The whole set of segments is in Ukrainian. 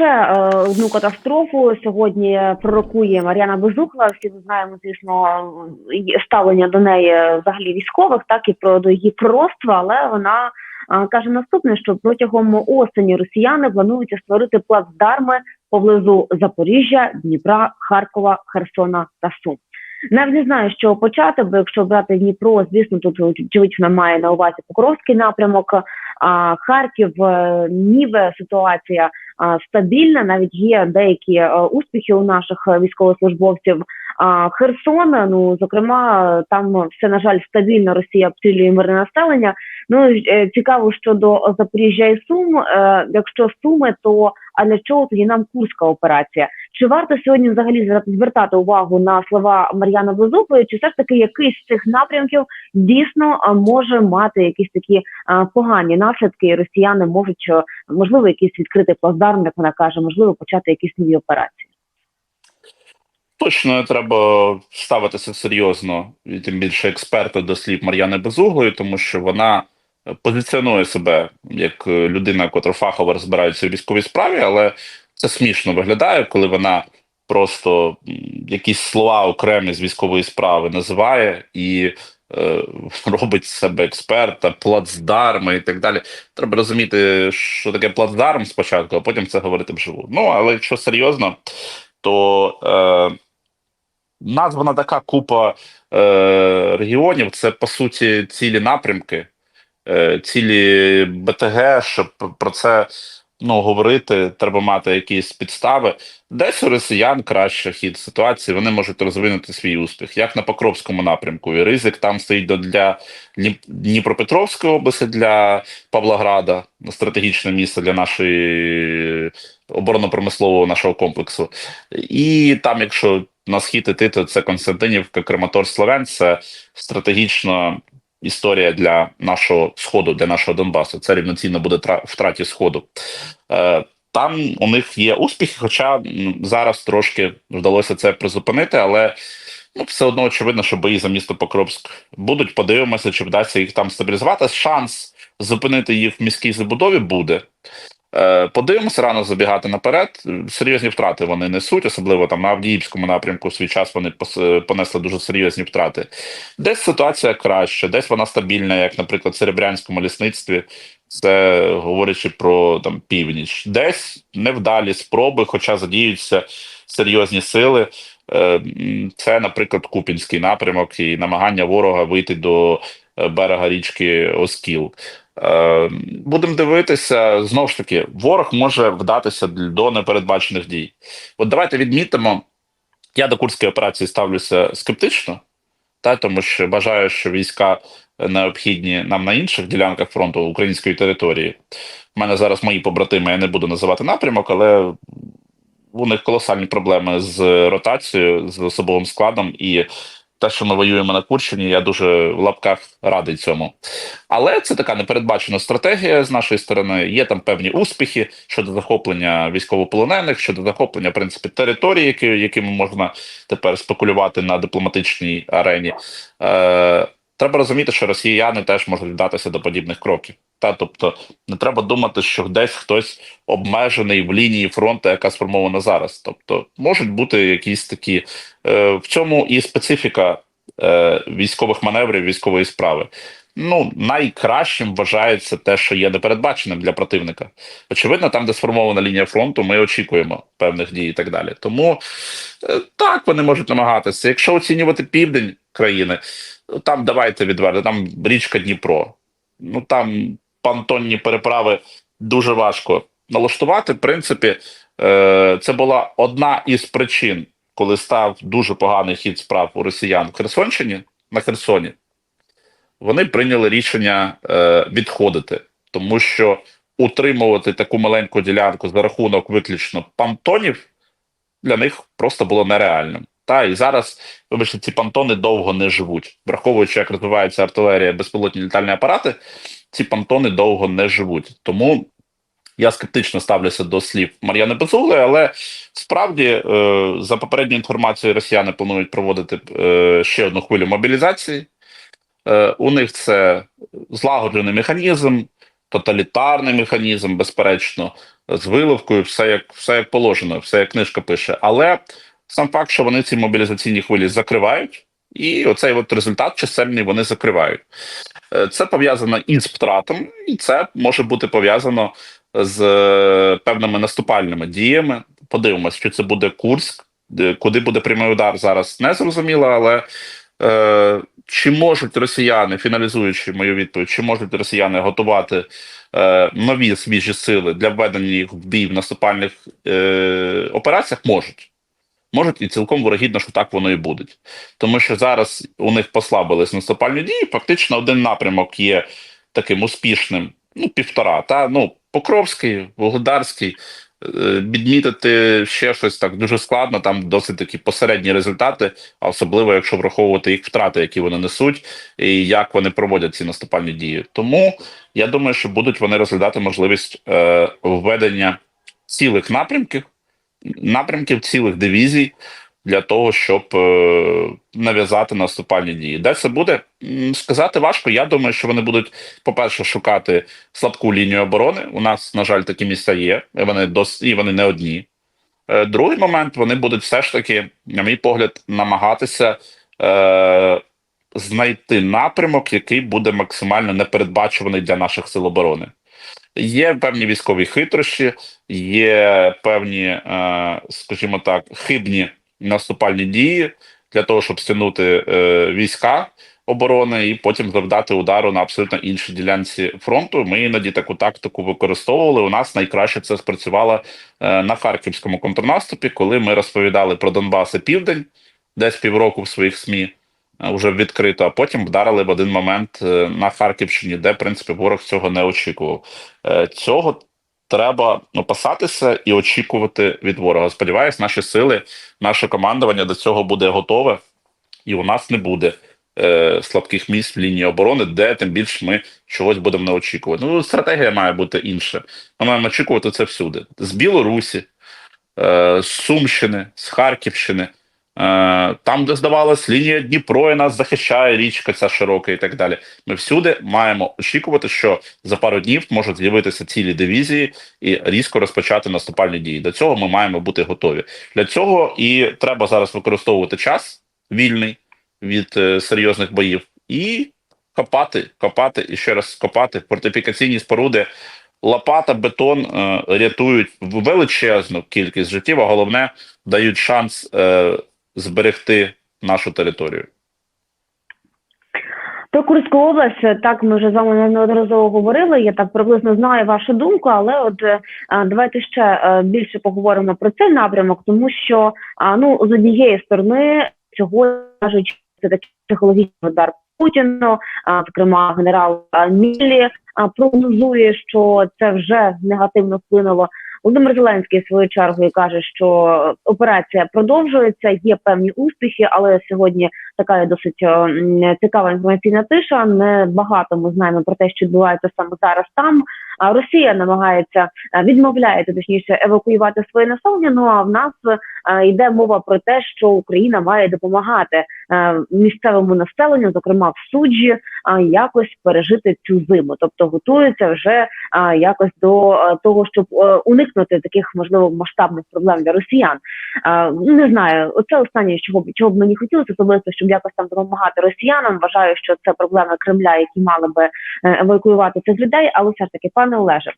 ще е, одну катастрофу сьогодні пророкує Мар'яна Безухла. Всі ми знаємо, звісно, ставлення до неї взагалі військових, так і про до її пророцтва, але вона е, каже наступне, що протягом осені росіяни планують створити плацдарми поблизу Запоріжжя, Дніпра, Харкова, Херсона та Сум. Навіть не знаю, що почати, бо якщо брати Дніпро, звісно, тут очевидь вона має на увазі Покровський напрямок, а Харків, е, Ніве ситуація стабільна. Навіть є деякі е, успіхи у наших е, військовослужбовців. А Херсон, ну зокрема, там все на жаль стабільно. Росія обстрілює мирне населення. Ну е, цікаво щодо Запоріжжя і Сум. Е, Якщо Суми, то а для чого тоді нам Курська операція? Чи варто сьогодні взагалі звер- звертати увагу на слова Мар'яна Безукової, чи все ж таки якийсь з цих напрямків дійсно може мати якісь такі погані наслідки, і росіяни можуть е, можливо якийсь відкрити плацдарм, як вона каже, можливо, почати якісь нові операції. Точно треба ставитися серйозно, і тим більше експерта до слів Мар'яни Безуглої, тому що вона позиціонує себе як людина, котра фахово розбирається у військовій справі, але це смішно виглядає, коли вона просто якісь слова окремі з військової справи називає і е, робить себе експерта, плацдарми і так далі. Треба розуміти, що таке плацдарм спочатку, а потім це говорити вживу. Ну але якщо серйозно, то е, названа така купа е, регіонів це по суті цілі напрямки, е, цілі БТГ, щоб про це ну, говорити, треба мати якісь підстави. Десь у росіян краще хід ситуації, вони можуть розвинути свій успіх, як на Покровському напрямку. І ризик там стоїть для Дніпропетровської області, для Павлограда, стратегічне місце для нашої оборонно-промислового нашого комплексу. І там, якщо на схід іти, то це Константинівка, Краматорськ, Слов'янськ, це стратегічна історія для нашого сходу, для нашого Донбасу. Це рівноцінно буде втраті сходу. Е, Там у них є успіхи, хоча зараз трошки вдалося це призупинити, але ну, все одно очевидно, що бої за місто Покровськ будуть. Подивимося, чи вдасться їх там стабілізувати. Шанс зупинити їх в міській забудові буде. Е, Подивимося, рано забігати наперед. Серйозні втрати вони несуть, особливо там на Авдіївському напрямку в свій час вони понесли дуже серйозні втрати. Десь ситуація краща, десь вона стабільна, як, наприклад, в Серебрянському лісництві. Це говорячи про там північ, десь невдалі спроби, хоча задіються серйозні сили. Е, Це, наприклад, Купінський напрямок і намагання ворога вийти до берега річки Оскіл. Е, Будемо дивитися знову ж таки, ворог може вдатися до непередбачених дій. От давайте відмітимо, я до курської операції ставлюся скептично, та тому що вважаю, що війська необхідні нам на інших ділянках фронту української території. У мене зараз мої побратими, я не буду називати напрямок, але у них колосальні проблеми з ротацією, з особовим складом, і те, що ми воюємо на Курщині, я дуже в лапках радий цьому. Але це така непередбачена стратегія з нашої сторони. Є там певні успіхи щодо захоплення військовополонених, щодо захоплення в принципі території, які, якими можна тепер спекулювати на дипломатичній арені. Е, Треба розуміти, що росіяни теж можуть вдатися до подібних кроків. Та тобто не треба думати, що десь хтось обмежений в лінії фронту, яка сформована зараз. Тобто можуть бути якісь такі е, в цьому і специфіка е, військових маневрів, військової справи. Ну, найкращим вважається те, що є непередбаченим для противника. Очевидно, там, де сформована лінія фронту, ми очікуємо певних дій і так далі. Тому е, так вони можуть намагатися. Якщо оцінювати південь країни, ну, там давайте відверто, там річка Дніпро. Ну там понтонні переправи дуже важко налаштувати. В принципі, е, це була одна із причин, коли став дуже поганий хід справ у росіян в Херсонщині на Херсоні. Вони прийняли рішення е, відходити, тому що утримувати таку маленьку ділянку за рахунок виключно понтонів для них просто було нереальним. Та і зараз, вибачте, ці понтони довго не живуть, враховуючи, як розвивається артилерія, безпілотні літальні апарати, ці понтони довго не живуть. Тому я скептично ставлюся до слів Мар'яни Безугли, але справді, е, за попередньою інформацією, росіяни планують проводити е, ще одну хвилю мобілізації. Е, у них це злагоджений механізм. тоталітарний механізм, безперечно, з виливкою, все як все як положено, все як книжка пише. Але сам факт, що вони ці мобілізаційні хвилі закривають, і оцей от результат чисельний вони закривають. Е, Це пов'язано із втратами, і це може бути пов'язано з е, певними наступальними діями. Подивимось, чи це буде Курськ, куди буде прямий удар зараз, не зрозуміло, але е, чи можуть росіяни, фіналізуючи мою відповідь, чи можуть росіяни готувати е, нові свіжі сили для введення їх в бій в наступальних е, операціях? Можуть. Можуть і цілком вирогідно, що так воно і буде. Тому що зараз у них послабились наступальні дії. Фактично, один напрямок є таким успішним, ну, півтора. Та ну, Покровський, Вугледарський. Відмітити ще щось так дуже складно, там досить такі посередні результати, особливо якщо враховувати їх втрати, які вони несуть, і як вони проводять ці наступальні дії. Тому я думаю, що будуть вони розглядати можливість е, введення цілих напрямків, напрямків цілих дивізій для того, щоб е, нав'язати наступальні дії. Де це буде сказати важко. Я думаю, що вони будуть, по-перше, шукати слабку лінію оборони. У нас, на жаль, такі місця є. І вони дос... і вони не одні. Е, Другий момент вони будуть все ж таки, на мій погляд, намагатися е, знайти напрямок, який буде максимально непередбачуваний для наших сил оборони. Є певні військові хитрощі, є певні, е, скажімо так, хибні наступальні дії для того, щоб стягнути е, війська оборони і потім завдати удару на абсолютно іншій ділянці фронту. Ми іноді таку тактику використовували. У нас найкраще це спрацювало е, на харківському контрнаступі, коли ми розповідали про Донбас і Південь, десь півроку в своїх СМІ. е, Уже відкрито, а потім вдарили в один момент е, на Харківщині, де в принципі ворог цього не очікував. Е, Цього треба опасатися і очікувати від ворога. Сподіваюсь, наші сили, наше командування до цього буде готове, і у нас не буде е, слабких місць в лінії оборони, де тим більше ми чогось будемо не очікувати. Ну, стратегія має бути інша. Ми маємо очікувати це всюди: з Білорусі, е, з Сумщини, з Харківщини. Е, Там, де здавалось, лінія Дніпро і нас захищає річка ця широка і так далі. Ми всюди маємо очікувати, що за пару днів можуть з'явитися цілі дивізії і різко розпочати наступальні дії. До цього ми маємо бути готові. Для цього і треба зараз використовувати час вільний від е, серйозних боїв і копати, копати і ще раз копати фортифікаційні споруди. Лопата, бетон е, рятують величезну кількість життів, а головне дають шанс е, зберегти нашу територію. Про Курську область е, так ми вже з вами неодноразово говорили. Я так приблизно знаю вашу думку, але от е, давайте ще е, більше поговоримо про цей напрямок, тому що ну з однієї сторони сьогодні кажуть, це такий психологічний удар Путіну. Зокрема, генерал а, Міллі прогнозує, що це вже негативно вплинуло. Володимир Зеленський в свою чергу каже, що операція продовжується, є певні успіхи, але сьогодні така досить е, цікава інформаційна тиша. Не багато ми знаємо про те, що відбувається саме зараз там. А Росія намагається е, відмовляється точніше евакуювати своє населення. Ну а в нас е, йде мова про те, що Україна має допомагати е, місцевому населенню, зокрема в суджі, якось пережити цю зиму, тобто готується вже якось до того, щоб уникнути таких можливо масштабних проблем для росіян. Ну, не знаю, оце останнє, чого б чого б мені хотілося особисто, щоб якось там допомагати росіянам. Вважаю, що це проблеми Кремля, які мали би евакуювати цих людей. Але все ж таки, пане Олеже.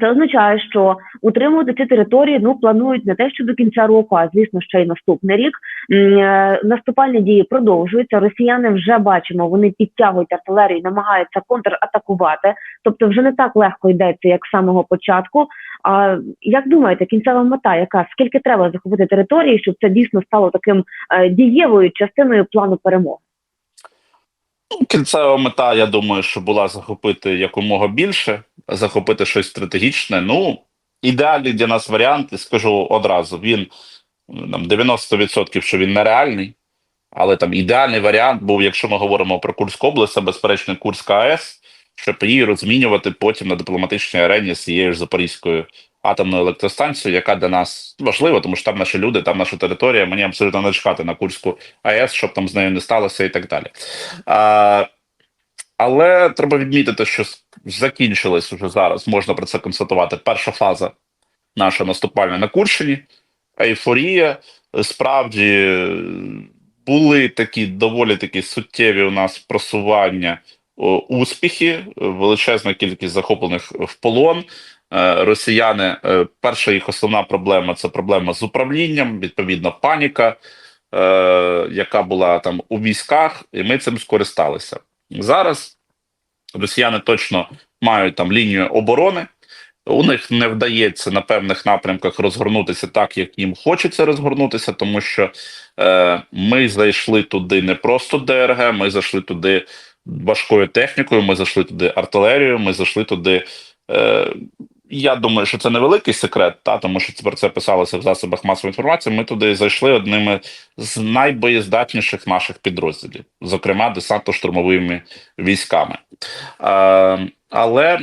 Це означає, що утримувати ці території ну планують не те, що до кінця року, а звісно, ще й наступний рік. Е, Наступальні дії продовжуються. Росіяни вже бачимо, вони підтягують артилерію, намагаються контратакувати. Тобто, вже не так легко йдеться, як з самого початку. А як думаєте, кінцева мета, яка скільки треба захопити території, щоб це дійсно стало таким е, дієвою частиною плану перемоги? Кінцева мета, я думаю, що була захопити якомога більше, захопити щось стратегічне. Ну, ідеальний для нас варіант, і скажу одразу, він там 90% що він нереальний, але там ідеальний варіант був, якщо ми говоримо про Курську область, безперечно Курська АЕС, щоб її розмінювати потім на дипломатичній арені з цією ж Запорізькою атомною електростанцією, яка для нас важлива, тому що там наші люди, там наша територія. Мені абсолютно не чекати на Курську АЕС, щоб там з нею не сталося і так далі. А, Але треба відмітити, що закінчилась уже зараз, можна про це констатувати. Перша фаза наша наступальна на Курщині. Ейфорія. Справді були такі доволі такі суттєві у нас просування успіхи, величезна кількість захоплених в полон. Е, Росіяни, е, перша їх основна проблема це проблема з управлінням, відповідно, паніка, е, яка була там у військах, і ми цим скористалися. Зараз росіяни точно мають там лінію оборони. У них не вдається на певних напрямках розгорнутися так, як їм хочеться розгорнутися, тому що е, ми зайшли туди не просто ДРГ, ми зайшли туди важкою технікою, ми зайшли туди артилерією, ми зайшли туди. Е, я думаю, що це невеликий секрет, та тому що про це писалося в засобах масової інформації. Ми туди зайшли одними з найбоєздатніших наших підрозділів, зокрема десантно-штурмовими військами. Е, але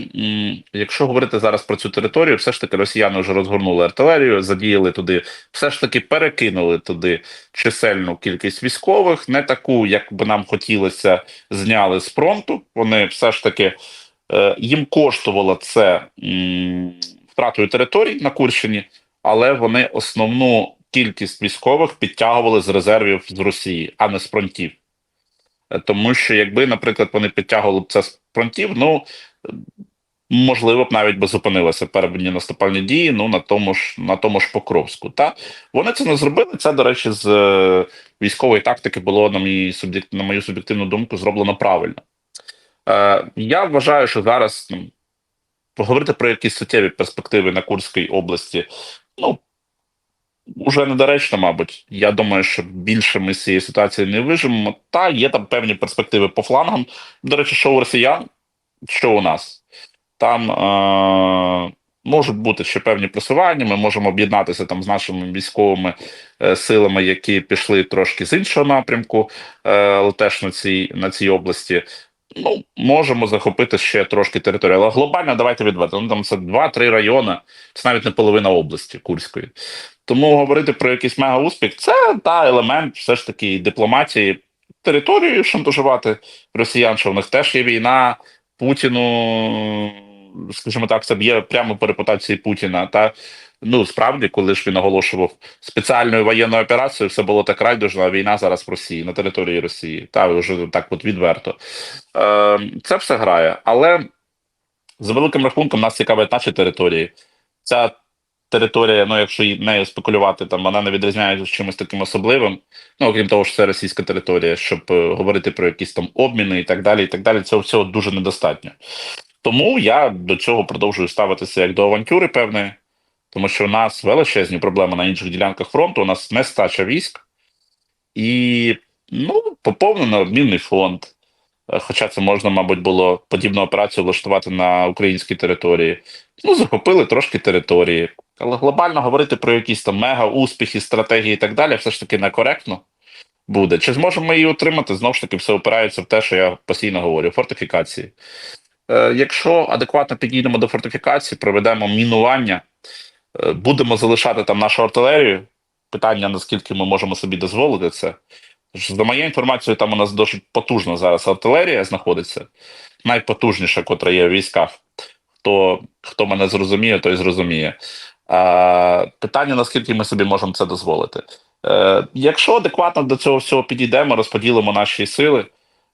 якщо говорити зараз про цю територію, все ж таки росіяни вже розгорнули артилерію, задіяли туди, все ж таки перекинули туди чисельну кількість військових, не таку, як би нам хотілося, зняли з фронту. Вони все ж таки їм коштувало це втратою територій на Курщині, але вони основну кількість військових підтягували з резервів з Росії, а не з фронтів. Е, Тому що, якби, наприклад, вони підтягували б це з фронтів, ну можливо б навіть би зупинилися первинні наступальні дії. Ну на тому ж на тому ж Покровську. Та вони це не зробили. Це, до речі, з е, військової тактики було на мій суб'єкт, на мою суб'єктивну думку, зроблено правильно. Е, я вважаю, що зараз ну, поговорити про якісь суттєві перспективи на Курській області. Ну уже недоречно, мабуть. Я думаю, що більше ми з цієї ситуації не виживемо. Та є там певні перспективи по флангам. До речі, що у росіян, що у нас. Там е- можуть бути ще певні просування. Ми можемо об'єднатися там з нашими військовими е, силами, які пішли трошки з іншого напрямку, е- теж на цій, на цій області. Ну, можемо захопити ще трошки територію. Але глобально давайте відверто. Ну там це 2-3 райони, це навіть не половина області Курської. Тому говорити про якийсь мега успіх це та елемент все ж таки дипломатії територією шантажувати росіян, що в них теж є війна Путіну, скажімо так, це б'є прямо по репутації Путіна. Та ну справді, коли ж він оголошував спеціальною воєнною операцією, все було так райдужно, а війна зараз в Росії на території Росії. Та вже так от відверто. Е, Це все грає, але за великим рахунком нас цікавить наші території. Ця територія, ну якщо нею спекулювати, там вона не відрізняється чимось таким особливим. Ну, окрім того, що це російська територія, щоб е, говорити про якісь там обміни і так далі. І так далі, цього всього дуже недостатньо. Тому я до цього продовжую ставитися як до авантюри певної, тому що у нас величезні проблеми на інших ділянках фронту, у нас нестача військ і ну, поповнено обмінний фонд. Е, Хоча це можна, мабуть, було подібну операцію влаштувати на українській території. Ну, захопили трошки території. Але глобально говорити про якісь там мега успіхи, стратегії і так далі, все ж таки некоректно буде. Чи зможемо ми її отримати? Знову ж таки, все опирається в те, що я постійно говорю: фортифікації. Е, якщо адекватно підійдемо до фортифікації, проведемо мінування, будемо залишати там нашу артилерію. Питання, наскільки ми можемо собі дозволити це. За моєю інформацією, там у нас досить потужна зараз артилерія знаходиться, найпотужніша, котра є в військах. Хто, хто мене зрозуміє, той зрозуміє. А, питання, наскільки ми собі можемо це дозволити. Е, якщо адекватно до цього всього підійдемо, розподілимо наші сили,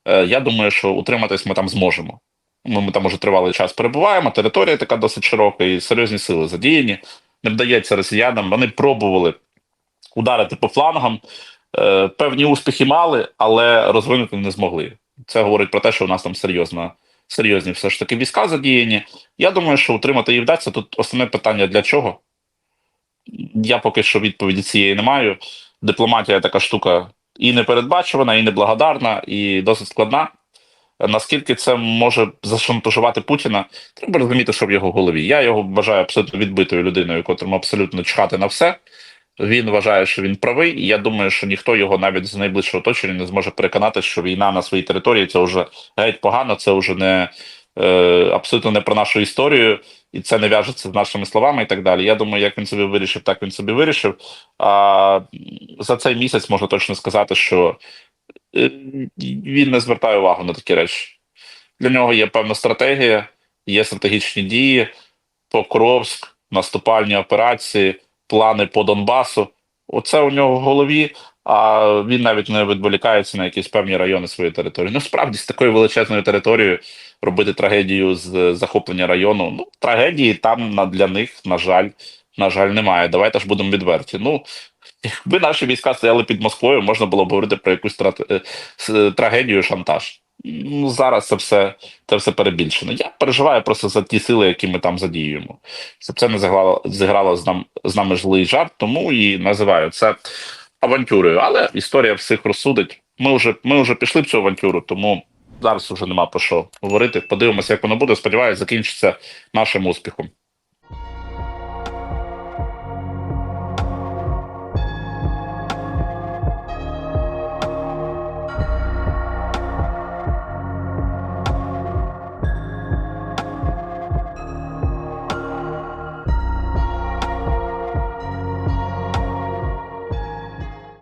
е, я думаю, що утриматись ми там зможемо. Ми, ми там уже тривалий час перебуваємо, територія така досить широка, і серйозні сили задіяні. Не вдається росіянам. Вони пробували ударити по флангам. Е, певні успіхи мали, але розвинути не змогли. Це говорить про те, що у нас там серйозно, серйозні все ж таки війська задіяні. Я думаю, що утримати її вдасться. Тут основне питання для чого. Я поки що відповіді цієї не маю. Дипломатія така штука і непередбачувана, і неблагодарна, і досить складна. Наскільки це може зашантажувати Путіна, треба розуміти, що в його голові. Я його вважаю абсолютно відбитою людиною, котрому абсолютно чхати на все. Він вважає, що він правий, і я думаю, що ніхто його навіть з найближчого оточення не зможе переконати, що війна на своїй території це вже геть погано, це вже не е, абсолютно не про нашу історію, і це не в'яжеться з нашими словами і так далі. Я думаю, як він собі вирішив, так він собі вирішив. А за цей місяць можна точно сказати, що він не звертає увагу на такі речі. Для нього є певна стратегія, є стратегічні дії, Покровськ, наступальні операції, плани по Донбасу. Оце у нього в голові. А він навіть не відволікається на якісь певні райони своєї території. Ну, справді, з такою величезною територією робити трагедію з захоплення району. Ну, трагедії там для них, на жаль, на жаль, немає. Давайте ж будемо відверті. Ну, якби наші війська стояли під Москвою, можна було б говорити про якусь трат- е, трагедію, шантаж. Ну, зараз це все, це все перебільшено. Я переживаю просто за ті сили, які ми там задіюємо. Щоб це не зіграло, зіграло з, нам, з нами злий жарт, тому і називаю це авантюрою. Але історія всіх розсудить. Ми вже, ми вже пішли в цю авантюру, тому зараз вже нема про що говорити. Подивимося, як воно буде. Сподіваюся, закінчиться нашим успіхом.